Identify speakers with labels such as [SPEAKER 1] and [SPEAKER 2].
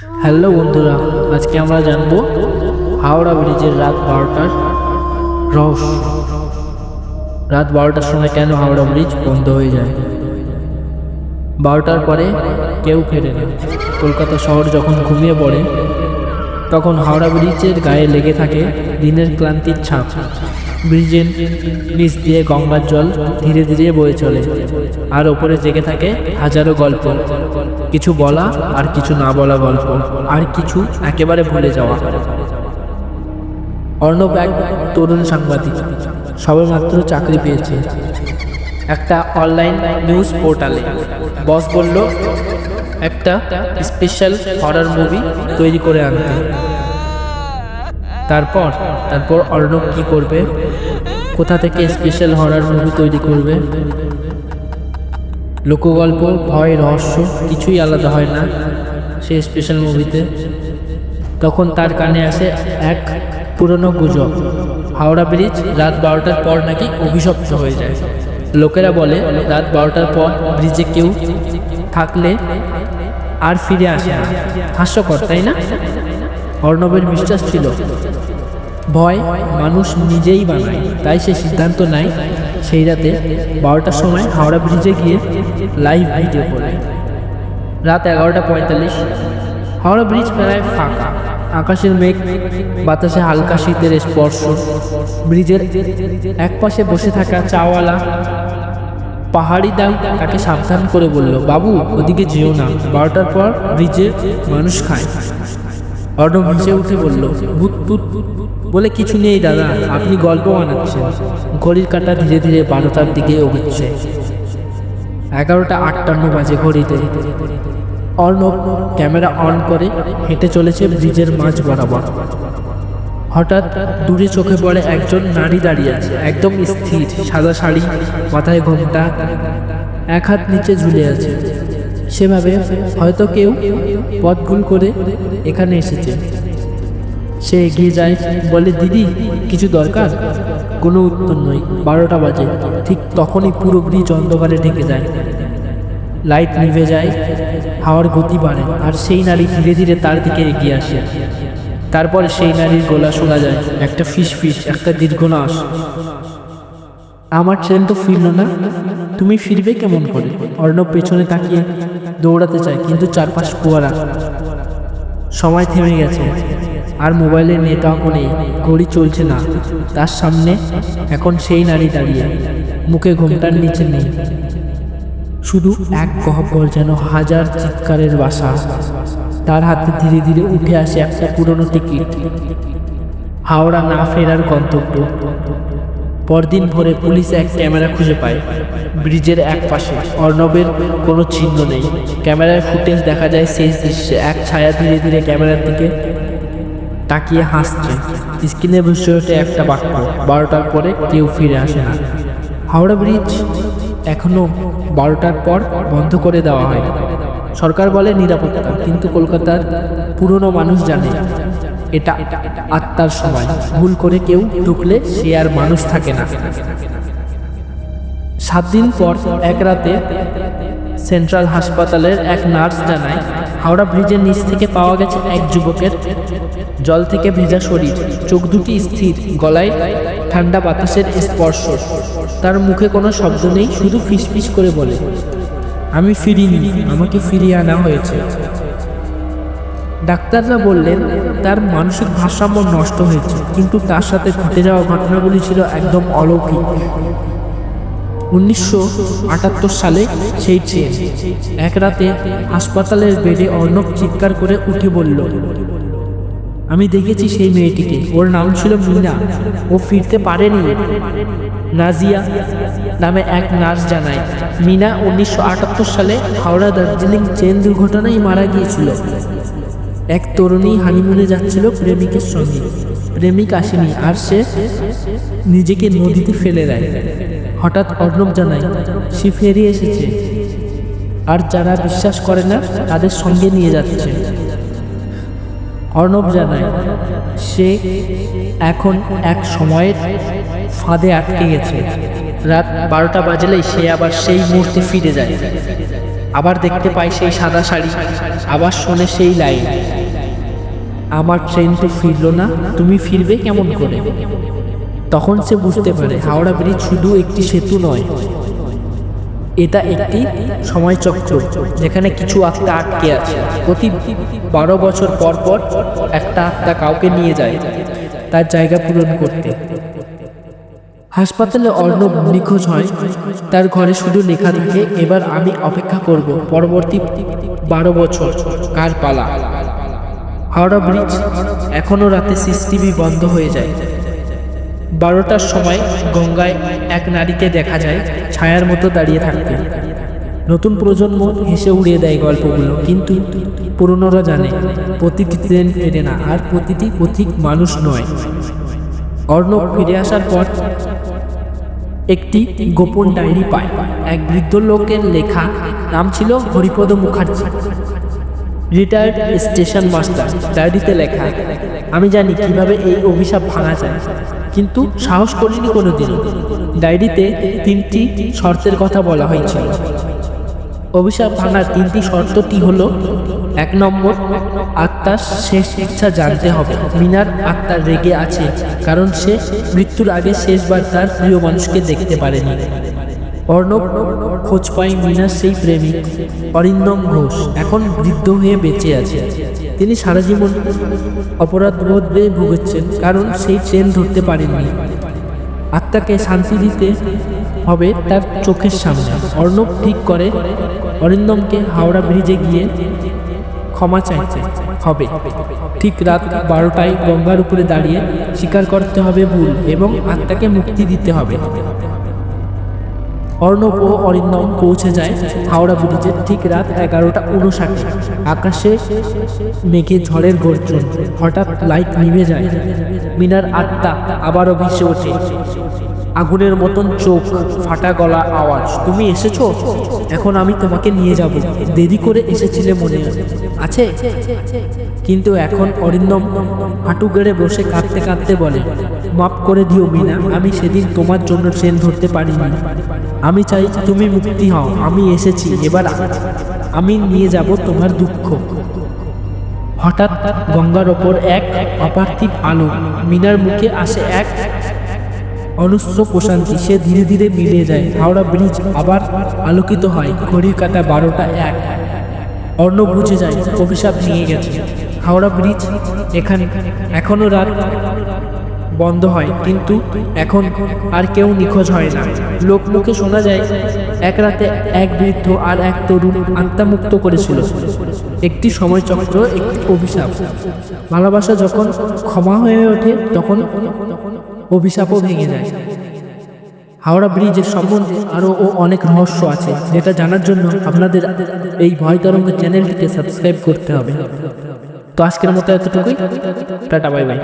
[SPEAKER 1] Hello বন্ধুরা, আজকে আমরা জানব হাওড়া ব্রিজের রাত বারোটার রহস্য। রাত বারোটার সময় কেন হাওড়া ব্রিজ বন্ধ হয়ে যায়? বারোটার পরে কেউ ফেরে না। কলকাতা শহর যখন ঘুমিয়ে পড়ে, তখন হাওড়া ব্রিজের গায়ে লেগে থাকে দিনের ক্লান্তির ছাপ। ব্রিজের নিচ দিয়ে গঙ্গার জল ধীরে ধীরে বয়ে চলে। আর ওপরে জেগে থাকে হাজারো গল্প। কিছু বলা আর কিছু না বলা গল্প। আর কিছু একেবারে ভুলে যাওয়া। অর্ণব এক তরুণ সাংবাদিক। সবেমাত্র চাকরি পেয়েছে। একটা অনলাইন নিউজ পোর্টালে। বস বলল, একটা স্পেশাল হরার মুভি তৈরি করে আনতে। তারপর তারপর অর্ণব কি করবে? কোথা থেকে স্পেশাল হরার মুভি তৈরি করবে? লোকগল্প, ভয়, রহস্য কিছুই আলাদা হয় না সেই স্পেশাল মুভিতে তখন তার কানে আসে এক পুরনো গুজব। হাওড়া ব্রিজ রাত বারোটার পর নাকি অভিশপ্ত হয়ে যায়। লোকেরা বলে, রাত বারোটার পর ব্রিজে কেউ থাকলে আর ফিরে আসে হাস্যকর, তাই না? অর্ণবের বিশ্বাস ছিল, ভয় মানুষ নিজেই বানায়, তাই সে সিদ্ধান্ত নেয় সেই রাতে বারোটার সময় হাওড়া ব্রিজে গিয়ে লাইভ ভিডিও করে। রাত এগারোটা পঁয়তাল্লিশ, হাওড়া ব্রিজ প্রায় ফাঁকা, আকাশের মেঘ, বাতাসে হালকা শীতের স্পর্শ, ব্রিজের এক পাশে বসে থাকা চাওয়ালা পাহাড়ি দাম তাকে সাবধান করে বলল, বাবু, ওদিকে যেও না, বারোটার পর ব্রিজে মানুষ খায়। অর্ণব হেসে উঠে বলল, ভূত বলে কিছু নেই দাদা, আপনি গল্প বানাচ্ছেন। ঘড়ির কাঁটা ধীরে ধীরে বারোটার দিকে এগোচ্ছে। এগারোটা আটান্ন বাজে ঘড়িতে। অর্ণব ক্যামেরা অন করে হেঁটে চলেছে ব্রিজের মাঝ বরাবর। হঠাৎ দূরে চোখে পড়ে একজন নারী দাঁড়িয়ে আছে, একদম স্থির, সাদা শাড়ি, মাথায় ঘোমটা, এক হাত নিচে ঝুলে আছে। সেভাবে হয়তো কেউ পথ ভুল করে এখানে এসেছে। সে এগিয়ে যায়, বলে, দিদি, কিছু দরকার? কোনো উত্তর নয়। বারোটা বাজে। ঠিক তখনই পুরো ব্রিজ অন্ধকারে ঢেকে যায়। লাইট নিভে যায়, হাওয়ার গতি বাড়ে, আর সেই নারী ধীরে ধীরে তার দিকে এগিয়ে আসে। তারপরে সেই নারীর গলা শোনা যায়, একটা ফিস ফিস, একটা দীর্ঘনাশ। আমার ট্রেন তো ফিরল না। তুমি ফিরবে কেমন করে? অর্ণব পেছনে তাকিয়ে দৌড়াতে চায়, কিন্তু চারপাশ কুয়ারা। সময় থেমে গেছে, আর মোবাইলে নেটওয়ার্কও নেই, ঘড়ি চলছে না। তার সামনে এখন সেই নারী দাঁড়িয়ে, মুখে ঘোমটার নিচে নেই। শুধু এক গহ্বর যেন হাজার চিৎকারের বাসা। তার হাতে ধীরে ধীরে উঠে আসে একটা পুরনো টিকিট। হাওড়া না ফেরার গন্তব্য। পরদিন ভোরে পুলিশ এক ক্যামেরা খুঁজে পায়। ব্রিজের এক পাশে। অর্ণবের কোনো চিহ্ন নেই। ক্যামেরার ফুটেজ দেখা যায় শেষ দৃশ্যে এক ছায়া ধীরে ধীরে ক্যামেরার দিকে তাকিয়ে হাসছে। স্ক্রিনে ভেসে ওঠে একটা বাক্য, বারোটার পরে কেউ ফিরে আসে না। হাওড়া ব্রিজ এখনও বারোটার পর বন্ধ করে দেওয়া হয় সরকার বলে নিরাপত্তা, কিন্তু কলকাতার পুরনো মানুষ জানে এটা আত্মার সময়। ভুল করে কেউ ঢুকলে সে আর মানুষ থাকে না। সাত দিন পর এক রাতে সেন্ট্রাল হাসপাতালের এক নার্স জানায়, হাওড়া ব্রিজের নিচ থেকে পাওয়া গেছে এক যুবকের জল থেকে ভেজা শরীর। চোখ দুটি স্থির, গলায় ঠান্ডা বাতাসের স্পর্শ। তার মুখে কোনো শব্দ নেই, শুধু ফিসফিস করে বলে, আমি ফিরিনি, আমাকে ফিরিয়ে আনা হয়েছে। ডাক্তাররা বললেন তার মানসিক ভারসাম্য নষ্ট হয়েছে, কিন্তু তার সাথে ঘটে যাওয়া ঘটনাগুলি ছিল একদম অলৌকিক। উনিশশো আটাত্তর সালে সেই ট্রেন এক রাতে হাসপাতালের বেডে অর্ণব চিৎকার করে উঠে বলল, আমি দেখেছি সেই মেয়েটিকে। ওর নাম ছিল মিনা। ও ফিরতে পারেনি। নাজিয়া নামে এক নার্স জানায়, মিনা উনিশশো আটাত্তর সালে হাওড়া দার্জিলিং ট্রেন দুর্ঘটনায় মারা গিয়েছিল। এক তরুণী হানিমুনে যাচ্ছিল প্রেমিকের সঙ্গে। প্রেমিক আসেনি, আর সে নিজেকে নদীতে ফেলে দেয়। হঠাৎ অর্ণব জানায়, সে ফিরে এসেছে। আর যারা বিশ্বাস করে না, তাদের সঙ্গে নিয়ে যাচ্ছে। অর্ণব জানায়, সে এখন এক সময়ের ফাঁদে আটকে গেছে। রাত বারোটা বাজলেই সে আবার সেই মুহূর্তে ফিরে যায়। আবার দেখতে পায় সেই সাদা শাড়ি, আবার শোনে সেই লাইন। আমার ট্রেন তো ফিরলো না, তুমি ফিরবে কেমন করে? তখন সে বুঝতে পারে, হাওড়া ব্রিজ শুধু একটি সেতু নয়। এটা একটি সময় সময়চক্র, যেখানে কিছু আত্মা আটকে আছে। প্রতি বারো বছর পর পর একটা আত্মা কাউকে নিয়ে যায়, তার জায়গা পূরণ করতে। হাসপাতালে অর্ণব নিখোঁজ হয়, তার ঘরে শুধু লেখা থাকে, এবার আমি অপেক্ষা করব, পরবর্তী বারো বছর কার পালা? হাওড়া ব্রিজ এখনও রাতে সিসিটিভি বন্ধ হয়ে যায়। বারোটার সময় গঙ্গায় এক নারীকে দেখা যায় ছায়ার মতো দাঁড়িয়ে থাকতে। নতুন প্রজন্ম হেসে উড়িয়ে দেয় গল্পগুলো, কিন্তু পুরনোরা জানে প্রতিটি ট্রেন ফেরে না, আর প্রতিটি পথিক মানুষ নয়। অর্ণব ফিরে আসার পর একটি গোপন ডায়েরি পায়। এক বৃদ্ধ লোকের লেখা নাম ছিল Haripada Mukherjee. Retired station master ডায়েরিতে লেখা, আমি জানি কীভাবে এই অভিশাপ ভাঙা যায়, কিন্তু সাহস করিনি কোনোদিন ডায়েরিতে তিনটি শর্তের কথা বলা হয়েছিল অভিশাপ ভাঙার তিনটি শর্তটি হলো, এক নম্বর, আত্মার শেষ ইচ্ছা জানতে হবে। মিনার আত্মার রেগে আছে, কারণ সে মৃত্যুর আগে শেষবার তার প্রিয় মানুষকে দেখতে পারেনি। অর্ণব, খোঁজ পায় মিনার সেই প্রেমিক অরিন্দম ঘোষ এখন বৃদ্ধ হয়ে বেঁচে আছে। তিনি সারা জীবন অপরাধ বোধে ভুগেছেন, কারণ সেই ট্রেন ধরতে পারেননি। আত্মাকে শান্তি দিতে হবে তার চোখের সামনে। অর্ণব ঠিক করে, অরিন্দমকে হাওড়া ব্রিজে গিয়ে ক্ষমা চাইতে হবে। ঠিক রাত বারোটায় গঙ্গার উপরে দাঁড়িয়ে স্বীকার করতে হবে ভুল এবং আত্মাকে মুক্তি দিতে হবে। অর্ণব ও অরিন্দম পৌঁছে যায় হাওড়া ব্রিজে ঠিক রাত এগারোটা উনষাট আকাশে মেঘে ঝড়ের গর্জন, হঠাৎ লাইট নিভে যায়। মিনার আত্মা আবারও ভেসে ওঠে। আগুনের মতন চোখ, ফাটা গলা আওয়াজ, তুমি এসেছ? এখন আমি তোমাকে নিয়ে যাব। দেরি করে এসেছিলে মনে আছে। কিন্তু এখন অরিন্দম হাঁটু গেড়ে বসে কাঁদতে কাঁদতে বলে মাফ করে দিও মিনা আমি সেদিন তোমার জন্য ট্রেন ধরতে পারিনি। আমি চাই তুমি মুক্তি হও আমি এসেছি এবার আমি নিয়ে যাব তোমার দুঃখ। হঠাৎ গঙ্গার ওপর এক অপার্থিব আলো মিনার মুখে আসে এক অনুস্র প্রশান্তি সে ধীরে ধীরে মিলিয়ে যায়। হাওড়া ব্রিজ আবার আলোকিত হয় ঘড়ির কাটা বারোটা এক। অর্ণ বুঝে যায় অভিশাপ নিয়ে গেছে। হাওড়া ব্রিজ এখানে এখনও রাত বন্ধ হয়, কিন্তু এখন আর কেউ নিখোঁজ হয় না। লোকমুখে শোনা যায়, এক রাতে এক বৃদ্ধ আর এক তরুণ আত্মামুক্ত করেছিল। একটি সময়চক্র, একটি অভিশাপ। ভালোবাসা যখন ক্ষমা হয়ে ওঠে, তখন অভিশাপও ভেঙে যায়। হাওড়া ব্রিজের সম্বন্ধে আরও ও অনেক রহস্য আছে, যেটা জানার জন্য আপনাদের এই ভয় তরঙ্গ চ্যানেলটিকে সাবস্ক্রাইব করতে হবে। তো আজকের মতো এতটুকুই। Tata, bye bye.